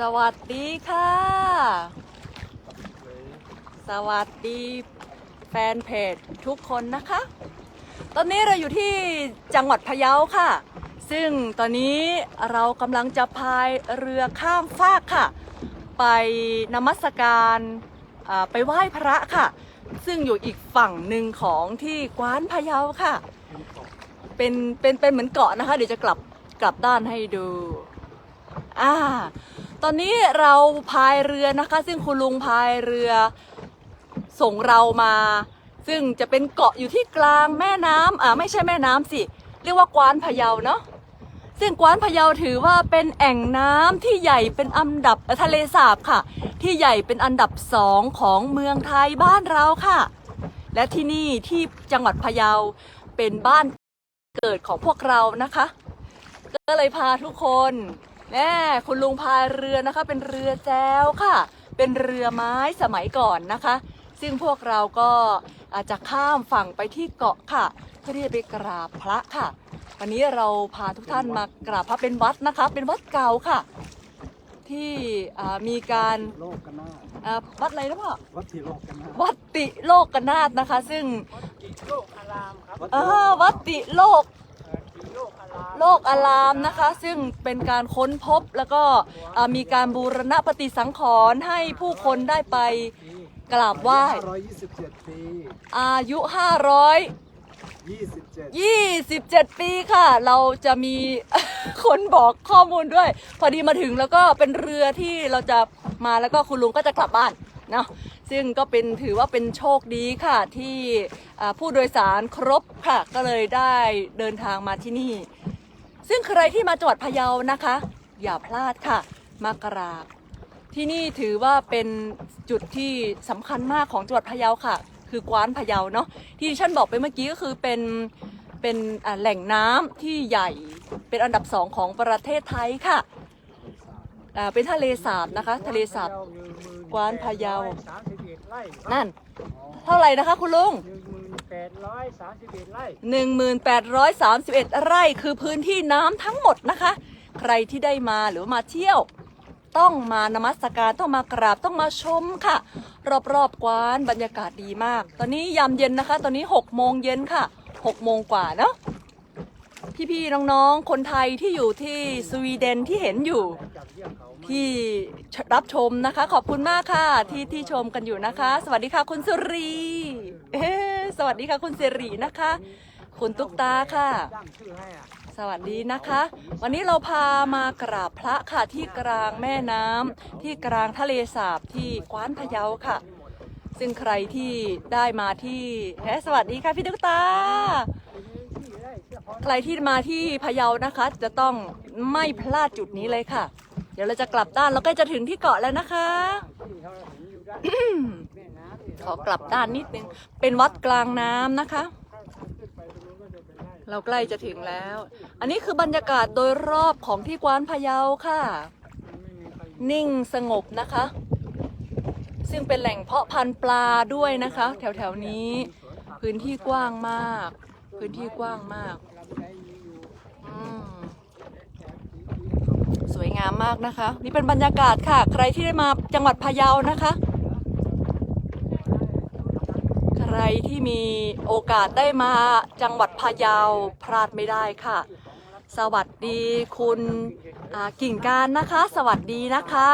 สวัสดีค่ะ สวัสดีแฟนเพจทุกคนนะคะ ตอนนี้เราอยู่ที่จังหวัดพะเยาค่ะ ซึ่งตอนนี้เรากำลังจะพายเรือข้ามฟากค่ะ ไปนมัสการไปไหว้พระค่ะ ซึ่งอยู่อีกฝั่งหนึ่งของที่กวานพะเยาค่ะ เป็นเป็นเป็นเหมือนเกาะนะคะ เดี๋ยวจะกลับกลับด้านให้ดู อ่า ตอนนี้เราพายเรือนะคะ ซึ่งคุณลุงพายเรือส่งเรามา ซึ่งจะเป็นเกาะอยู่ที่กลางแม่น้ำอ่าไม่ใช่แม่น้ำสิ เรียกว่ากวานพะเยาเนาะซึ่งกวานพะเยาถือว่าเป็นแอ่งน้ำที่ใหญ่เป็นอันดับทะเลสาบค่ะ ที่ใหญ่เป็นอันดับสองของเมืองไทยบ้านเราค่ะ และที่นี่ที่จังหวัดพะเยาเป็นบ้านเกิดของพวกเรานะคะ ก็เลยพาทุกคน แน่คุณลุงพายเรือนะคะ เป็นเรือแจวค่ะ เป็นเรือไม้สมัยก่อนนะคะ ซึ่งพวกเราก็อาจจะข้ามฝั่งไปที่เกาะค่ะ เพื่อที่จะไปกราบพระค่ะ วันนี้เราพาทุกท่านมากราบพระเป็นวัดนะคะ เป็นวัดเก่าค่ะ ที่อ่ามีการโลกกันนาถอ่าวัดอะไรนะพ่อวัดที่โลกกันนาถวัดติโลกกนาถนะคะ ซึ่ง โลกอารามครับวัดเอที่อวัดติโลกเอ่อที่ โลกอารามโลกอารามนะคะ ซึ่งเป็นการค้นพบแล้วก็อ่ามีการบูรณปฏิสังขรณ์ให้ผู้คนได้ไปกราบไหว้ 527 ปี อายุ27 527 ปีค่ะ เราจะมี คนบอกข้อมูลด้วย พอดีมาถึงแล้วก็เป็นเรือที่เราจะมาแล้วก็คุณลุงก็จะกลับบ้าน เนาะซึ่งก็เป็นถือว่าเป็นโชคดีค่ะที่ผู้โดยสารครบค่ะก็เลยได้เดินทางมาที่นี่ ซึ่งใครที่มาจังหวัดพะเยานะคะ อย่าพลาดค่ะมากราบที่นี่ถือว่าเป็นจุดที่สำคัญมากของจังหวัดพะเยาค่ะ คือกวานพะเยาเนาะที่ฉันบอกไปเมื่อกี้ก็คือเป็นเป็นแหล่งน้ำที่ใหญ่เป็นอันดับสองของประเทศไทยค่ะ อ่าเป็นทะเลสาบนะคะ ทะเลสาบ กวานพะเยาสามสิบเอ็ดไร่นั่น เท่าไหร่นะคะคุณลุงหนึ่งหมื่นแปดร้อยสามสิบเอ็ดไร่1,831 ไร่คือพื้นที่น้ำทั้งหมดนะคะ ใครที่ได้มาหรือว่ามาเที่ยว ต้องมานมัสการต้องมากราบต้องมาชมค่ะ รอบๆกวานบรรยากาศดีมาก ตอนนี้ยามเย็นนะคะ ตอนนี้6โมงเย็นค่ะ6โมงกว่าเนาะ พี่ๆน้องๆคนไทยที่อยู่ที่สวีเดนที่เห็นอยู่ ที่รับชมนะคะ ขอบคุณมากค่ะที่ที่ชมกันอยู่นะคะ สวัสดีค่ะคุณสุรีเอ๊สวัสดีค่ะคุณสิรินะคะ คุณตุ๊กตาค่ะ สวัสดีนะคะ วันนี้เราพามากราบพระค่ะที่กลางแม่น้ำที่กลางทะเลสาบที่กวานพะเยาค่ะซึ่งใครที่ได้มาที่สวัสดีค่ะพี่ตุ๊กตา ใครที่มาที่พะเยานะคะ จะต้องไม่พลาดจุดนี้เลยค่ะ เดี๋ยวเราจะกลับด้านแล้วก็จะถึงที่เกาะแล้วนะคะ ขอกลับด้านนิดนึง เป็นวัดกลางน้ำนะคะ เราใกล้จะถึงแล้ว อันนี้คือบรรยากาศโดยรอบของที่กวานพะเยาค่ะ นิ่งสงบนะคะ ซึ่งเป็นแหล่งเพาะพันธุ์ปลาด้วยนะคะ แถวๆนี้ พื้นที่กว้างมาก พื้นที่กว้างมาก ลำไยมีอยู่ อืมสวย งามมากนะคะ นี่เป็นบรรยากาศค่ะ ใครที่ได้มาจังหวัดพะเยานะคะ ใครที่มีโอกาสได้มาจังหวัดพะเยาพลาดไม่ได้ค่ะ สวัสดีคุณกิ่งการนะคะ สวัสดีนะคะ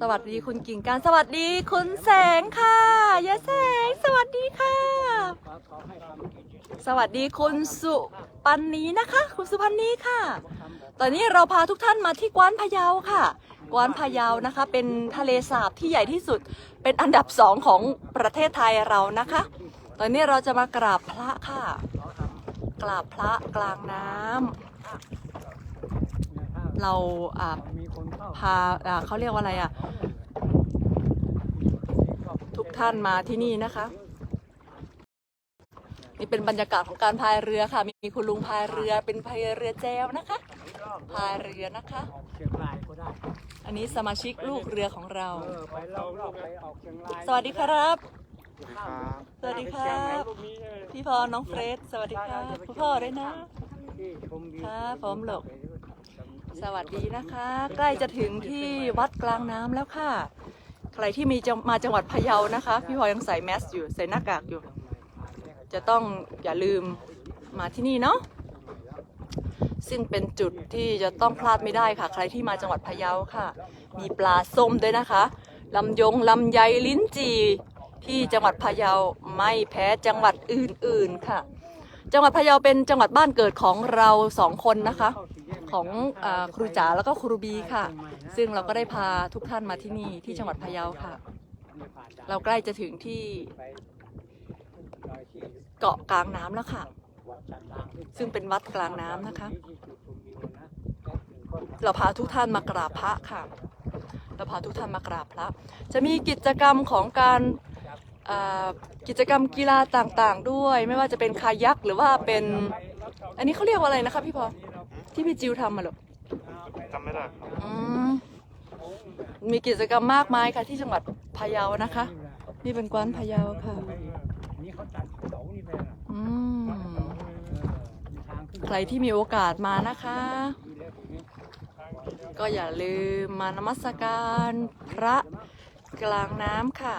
สวัสดีคุณกิ่งการสวัสดีคุณแสงค่ะยาแสง สวัสดีค่ะ สวัสดีคุณสุปันนีนะคะ คุณสุพันนีค่ะ ตอนนี้เราพาทุกท่านมาที่กวานพะเยาค่ะ กวานพะเยานะคะ เป็นทะเลสาบที่ใหญ่ที่สุด เป็นอันดับสองของประเทศไทยเรานะคะ ตอนนี้เราจะมากราบพระค่ะ กราบพระกลางน้ำเราอ่ามีคนเข้าพาอ่าเขาเรียกว่าอะไรอะ ทุกท่านมาที่นี่นะคะนี่เป็นบรรยากาศของการพายเรือค่ะ มีคุณลุงพายเรือเป็นพายเรือแจวนะคะ พายเรือนะคะ ออกเชียงรายก็ได้อันนี้สมาชิกลูกเรือของเรา เออไปรอบๆไปออกเชียงรายสวัสดีครับครับสวัสดีครับพี่พ่อน้องเฟรดสวัสดีค่ะคุณพ่อด้วยนะ ที่ชมวิวครับผมหลก สวัสดีนะคะ ใกล้จะถึงที่วัดกลางน้ำแล้วค่ะ ใครที่มีจะมาจังหวัดพะเยานะคะ พี่พลอยยังใส่แมสอยู่ใส่หน้ากากอยู่ จะต้องอย่าลืมมาที่นี่เนาะ ซึ่งเป็นจุดที่จะต้องพลาดไม่ได้ค่ะ ใครที่มาจังหวัดพะเยาค่ะ มีปลาส้มด้วยนะคะลำยงลำไยลิ้นจีที่จังหวัดพะเยาไม่แพ้จังหวัดอื่นๆค่ะ จังหวัดพะเยาเป็นจังหวัดบ้านเกิดของเราสองคนนะคะ ของอครูจ๋าแล้วก็ครูบีค่ะ ซึ่งเราก็ได้พาทุกท่านมาที่นี่ที่จังหวัดพะเยาค่ะ เราใกล้จะถึงที่เกาะกลางน้ำแล้วค่ะ ซึ่งเป็นวัดกลางน้ำนะคะ เราพาทุกท่านมากราบพระค่ะ เราพาทุกท่านมากราบพระ จะมีกิจกรรมของการอ่ากิจกรรมกีฬาต่างๆ ด้วย ไม่ว่าจะเป็นคายักหรือว่าเป็น อันนี้เขาเรียกว่าอะไรนะคะพี่พอที่พี่จิวทำมาหรอจำไม่ได้ครับอืมมีกิจกรรมมากมายค่ะที่จังหวัดพะเยานะคะ นี่เป็นกวานพะเยาค่ะนี่เขาตัดเขานี่ไปนะอืม เออมีทางขึ้น ใครที่มีโอกาสมานะคะ ก็อย่าลืมมานมัสการพระกลางน้ำค่ะ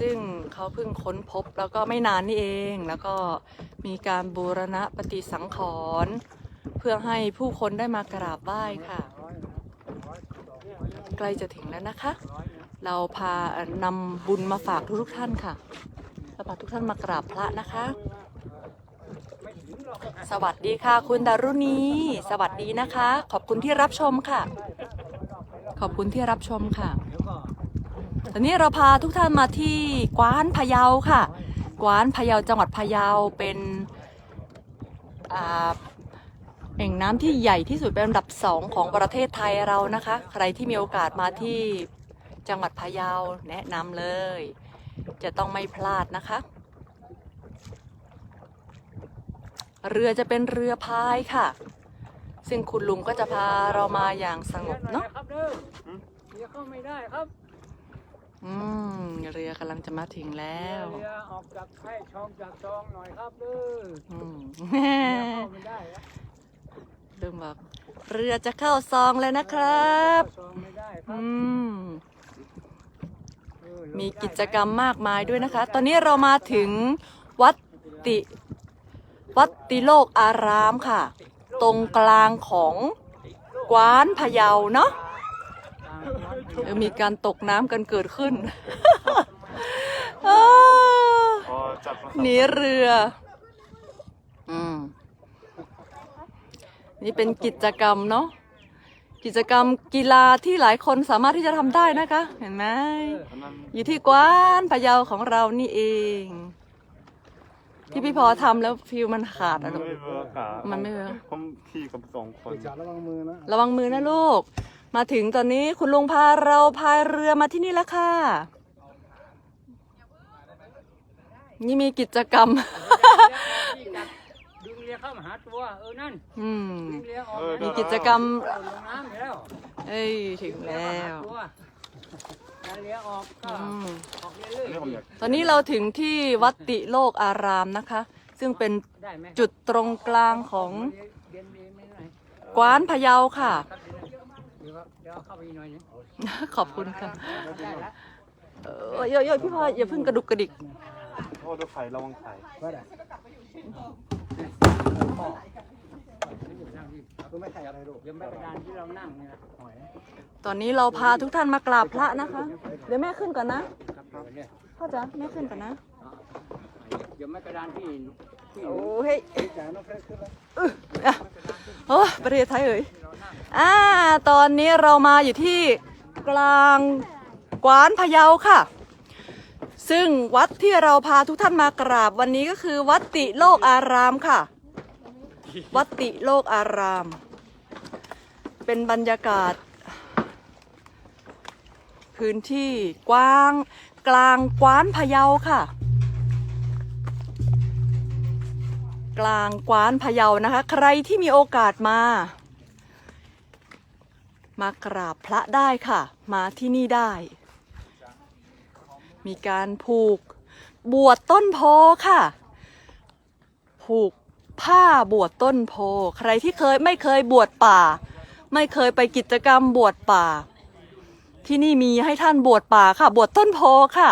ซึ่งเขาเพิ่งค้นพบแล้วก็ไม่นานนี่เอง แล้วก็มีการบูรณะปฏิสังขรณ์เพื่อให้ผู้คนได้มากราบไหว้ค่ะ ใกล้จะถึงแล้วนะคะ เราพานำบุญมาฝากทุกท่านค่ะเราพาทุกท่านมากราบพระนะคะ สวัสดีค่ะ คุณดารุณี สวัสดีนะคะ ขอบคุณที่รับชมค่ะ ขอบคุณที่รับชมค่ะตอนนี้เราพาทุกท่านมาที่กวานพะเยาค่ะ กวานพะเยาจังหวัดพะเยาเป็นแอ่งน้ำที่ใหญ่ที่สุดเป็นอันดับสองของประเทศไทยเรานะคะ ใครที่มีโอกาสมาที่จังหวัดพะเยาแนะนำเลย จะต้องไม่พลาดนะคะ เรือจะเป็นเรือพายค่ะ ซึ่งคุณลุงก็จะพาเรามาอย่างสงบเนาะครับเด้อเรือเข้าไม่ได้ครับ อืมเรือกำลังจะมาถึงแล้วเรือออกจากไข่ช่องจากซองหน่อยครับเด้ออืมเรือเข้าไม่ได้ครับลุงบอกเรือจะเข้าซองแล้วนะครับซองไม่ได้ครัอืบมเออมีกิจกรรมมากมายด้วยนะคะ ตอนนี้เรามาถึงวัดติ วัดติโลกอารามค่ะ ตรงกลางของกวานพะเยาเนาะมีการตกน้ำกันเกิดขึ้นหนีเรือ อืม นี่เป็นกิจกรรมเนาะ กิจกรรมกีฬาที่หลายคนสามารถที่จะทำได้นะคะ เห็นไหมอันนั้นอยู่ที่กวานพะเยาของเรานี่เอง ที่พี่พอทำแล้วฟิวมันขาดมัอะนลูก ไม่เวิร์กอะมันไม่เวิร์ก ผมขี่กับสองคนจ่าระวังมือนะระวังมือนะลูก มาถึงตอนนี้คุณลุงพาเราพายเรือมาที่นี่แล้วค่ะ นี่มีกิจกรรม ดึงเรือเข้ามาหาตัวเออนั่นอืม ดึงเรือออกมีกิจกรรม ลงน้ำอยู่แล้วเอ้ยถึงแล้วตัว ถ้าเรือออกก็อืม ออกเรื่อยอันนี้ผมอยากตอนนี้เราถึงที่วัดติโลกอารามนะคะ ซึ่งเป็นๆได้ไหมครับจุดตรงกลางของเรียนดีไหมหน่อยกวานพะเยาค่ะครับเดี๋ยวเดี๋ยวเข้าไปอีกหน่อยหนึงขอบคุณค่ะได้แล้วเออเยอะๆพี่พลอยอย่าเพิ่งกระดุกกระดิกโทษด้วยไข่ระวังไข่ว่าได้ คือไม่ใช่อะไรลูกเดี๋ยวแม่กระดานที่เรานั่งเนี่ยนะหอยตอนนี้เราพาทุกท่านมากราบพระนะคะ เดี๋ยวแม่ขึ้นก่อนนะครับเดี๋ยวเนี่ยพ่อจ๋าแม่ขึ้นก่อนนะเดี๋ยวแม่กระดานที่ที่โอ้เฮ้ยจ่าน้องเฟรชขึ้นแล้วอะโอ้ประเทศไทยเอ่ยอ่าตอนนี้เรามาอยู่ที่กลางกวานพะเยาค่ะ ซึ่งวัดที่เราพาทุกท่านมากราบวันนี้ก็คือวัดติโลกอารามค่ะ วัดติโลกอาราม เป็นบรรยากาศ พื้นที่กว้างกลางกวานพะเยาค่ะ กลางกวานพะเยานะคะ ใครที่มีโอกาสมา มากราบพระได้ค่ะ มาที่นี่ได้ มีการผูกบวชต้นโพค่ะ ผูก ผ้าบวชต้นโพ ใครที่เคยไม่เคยบวชป่า ไม่เคยไปกิจกรรมบวชป่า ที่นี่มีให้ท่านบวชป่าค่ะ บวชต้นโพค่ะ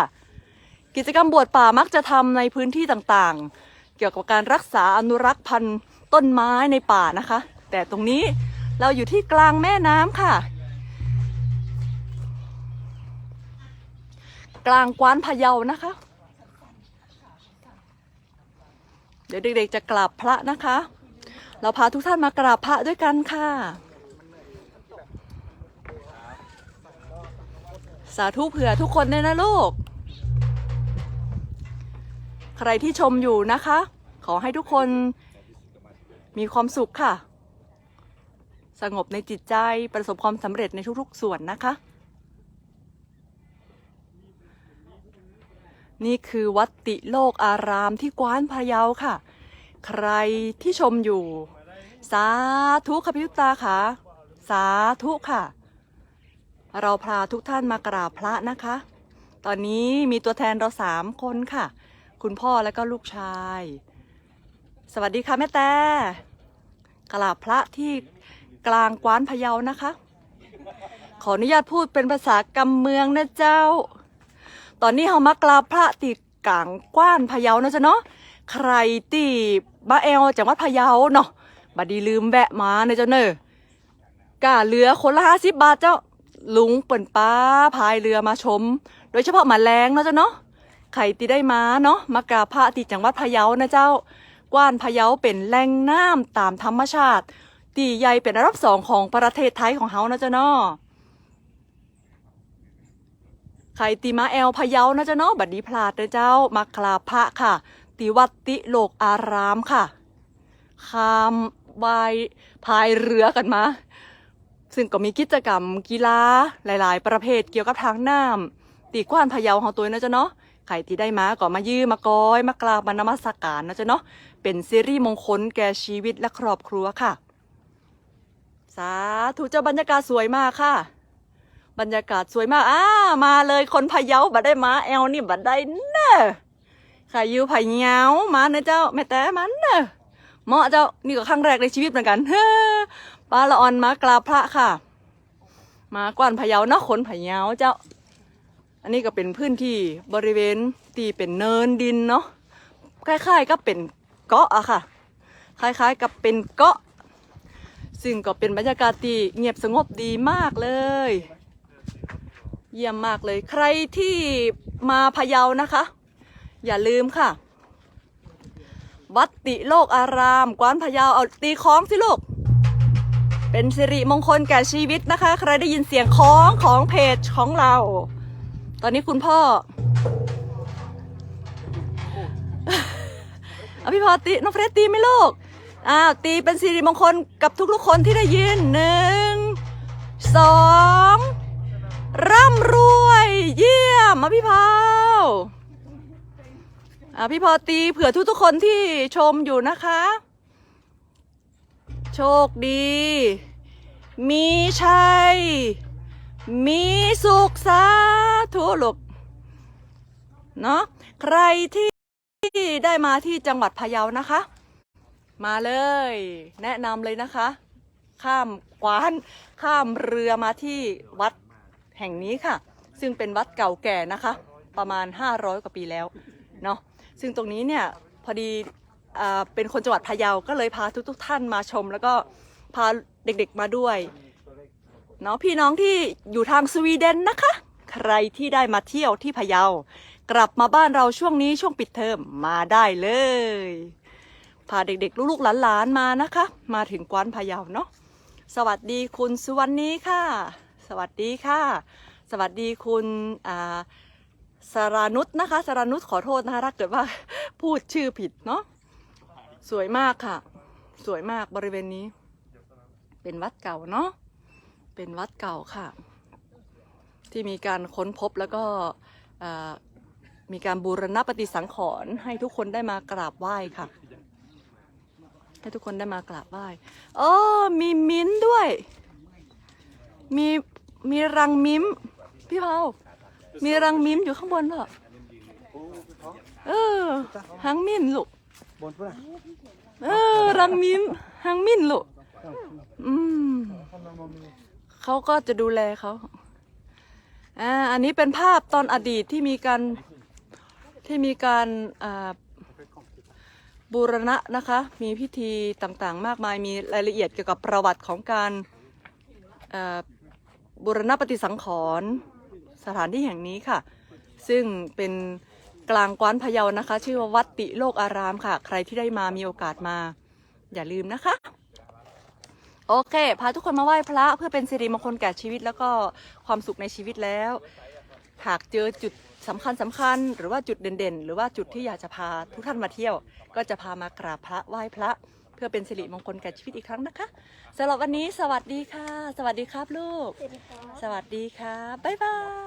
กิจกรรมบวชป่ามักจะทำในพื้นที่ต่างๆ เกี่ยวกับการรักษาอนุรักษ์พันธุ์ต้นไม้ในป่านะคะ แต่ตรงนี้เราอยู่ที่กลางแม่น้ำค่ะ กลางกวานพะเยานะคะ เดี๋ยวเด็กๆจะกราบพระนะคะ เราพาทุกท่านมากราบพระด้วยกันค่ะ สาธุเผื่อทุกคนเลยนะลูก ใครที่ชมอยู่นะคะ ขอให้ทุกคนมีความสุขค่ะ สงบในจิตใจประสบความสำเร็จในทุกๆส่วนนะคะ นี่คือวัดติโลกอารามที่กว้านพะเยาค่ะ ใครที่ชมอยู่ สาธุค่ะพิยุตาค่ะ สาธุค่ะ เราพาทุกท่านมากราบพระนะคะ ตอนนี้มีตัวแทนเราสามคนค่ะ คุณพ่อและก็ลูกชาย สวัสดีค่ะแม่แต่กราบพระที่กลางกว้านพะเยานะคะ ขออนุญาตพูดเป็นภาษากำเมืองนะเจ้า ตอนนี้เรามากราบพระติดกลางกว้านพะเยานะจ๊ะเนาะใครตีมาแอลจังหวัดพะเยาเนาะบัดดีลืมแวะมาเนอะเจ้าเนอะกาเรือคนละห้าสิบบาทเจ้าลุงเปิ่นป้าพายเรือมาชม โดยเฉพาะหมาแรงเนาะเจ้าเนาะใครตีได้มาเนาะมากราบพระติจังหวัดพะเยานะเจ้ากว้านพะเยาเป็นแหล่งน้ำตามธรรมชาติ ตีใหญ่เป็นอันดับสองของประเทศไทยของเฮานะเจ้าเนาะ ใครตีมาแอลพะเยานะเจ้าเนาะบัดดีพลาดเด้อเจ้ามากราพระค่ะ ติวัติโลกอารามค่ะขามวายพายเรือกันมา ซึ่งก็มีกิจกรรมกีฬาหลาย ๆ ประเภทเกี่ยวกับทางน้ำตีกว้านพะเยาของตัวนะเจ้าเนาะใครที่ได้มาก็มายื้อมากอยมากราบมานมัสการนะเจ้าเนาะเป็นซีรีส์มงคลแก่ชีวิตและครอบครัวค่ะ สาธุเจ้าบรรยากาศสวยมากค่ะ บรรยากาศสวยมากอ้ามาเลยคนพะเยาบัดได้มาแอลนี่บัดได้เนอะใครอยู่พะเยามาเนะเจ้าแม่แต่มันเนอะเหมาะเจ้านี่ก็ครั้งแรกในชีวิตเหมือนกันเฮ้อปลาละออนมากราบพระค่ะ มากว่านพะเยาเนาะคนพะเยาเจ้า อันนี้ก็เป็นพื้นที่บริเวณตีเป็นเนินดินเนาะคล้ายๆกับเป็นเกาะอะค่ะ คล้ายๆ กับเป็นเกาะซึ่งก็เป็นบรรยากาศที่เงียบสงบดีมากเลย เยี่ยมมากเลย ใครที่มาพะเยานะคะ อย่าลืมค่ะ วัดติโลกอาราม กวานพะเยาเอาตีคล้องสิลูก เป็นสิริมงคลแก่ชีวิตนะคะ ใครได้ยินเสียงคล้องของเพจของเรา ตอนนี้คุณพ่ออาพี่พอตีน้องเฟรดตีไหมลูกอ้าวตีเป็นสิริมงคลกับทุกๆคนที่ได้ยินหนึ่งสอง ร่ำรวย เยี่ยมมาพี่พาวอะพี่พอตีเผื่อทุกๆคนที่ชมอยู่นะคะ โชคดี มีชัย มีสุขสาธุลูกเนาะใครที่ได้มาที่จังหวัดพะเยานะคะ มาเลย แนะนำเลยนะคะ ข้ามกวาน ข้ามเรือมาที่วัด แห่งนี้ค่ะ ซึ่งเป็นวัดเก่าแก่นะคะ ประมาณ 500 กว่าปีแล้วเนาะซึ่งตรงนี้เนี่ยพอดีเป็นคนจังหวัดพะเยาก็เลยพาทุกๆท่านมาชม แล้วก็พาเด็กๆมาด้วยเนาะพี่น้องที่อยู่ทางสวีเดนนะคะ ใครที่ได้มาเที่ยวที่พะเยากลับมาบ้านเราช่วงนี้ช่วงปิดเทอมมาได้เลยพาเด็กๆ ลูกๆหลานๆมานะคะ มาถึงกวานพะเยาเนาะสวัสดีคุณสุวรรณีค่ะ สวัสดีค่ะ สวัสดีคุณอ่าสรานุษนะคะสรานุษขอโทษนะคะถ้าเกิดว่าพูดชื่อผิดเนาะสวยมากค่ะ สวยมากบริเวณนี้ เป็นวัดเก่าเนาะเป็นวัดเก่าค่ะ ที่มีการค้นพบแล้วก็มีการบูรณะปฏิสังขรณ์ให้ทุกคนได้มากราบไหว้ค่ะ ให้ทุกคนได้มากราบไหว้โอ้มีมิ้นด้วย มี มีรังมิ้ม พี่เผามีรังมิ้มอยู่ข้างบนเหรอเออหางมิ้นลูกบนเอนเออ รังมิ้มหางมิ้นลูกอืมเขาก็จะดูแลเขาอ่าอันนี้เป็นภาพตอนอดีตที่มีการที่มีการอ่าบูรณะนะคะ มีพิธีต่างๆ มากมาย มีรายละเอียดเกี่ยวกับประวัติของการอ่า บูรณะปฏิสังขรณ์สถานที่แห่งนี้ค่ะ ซึ่งเป็นกลางกว้านพะเยานะคะ ชื่อว่าวัดติโลกอารามค่ะ ใครที่ได้มามีโอกาสมา อย่าลืมนะคะ โอเค พาทุกคนมาไหว้พระเพื่อเป็นสิริมงคลแก่ชีวิตแล้วก็ความสุขในชีวิตแล้ว หากเจอจุดสำคัญสำคัญ หรือว่าจุดเด่นๆ หรือว่าจุดที่อยากจะพาทุกท่านมาเที่ยว ก็จะพามากราบพระไหว้พระ เพื่อเป็นสิริมงคลแก่ชีวิตอีกครั้งนะคะสำหรับวันนี้สวัสดีค่ะ สวัสดีครับลูก สวัสดีค่ะบ๊ายบาย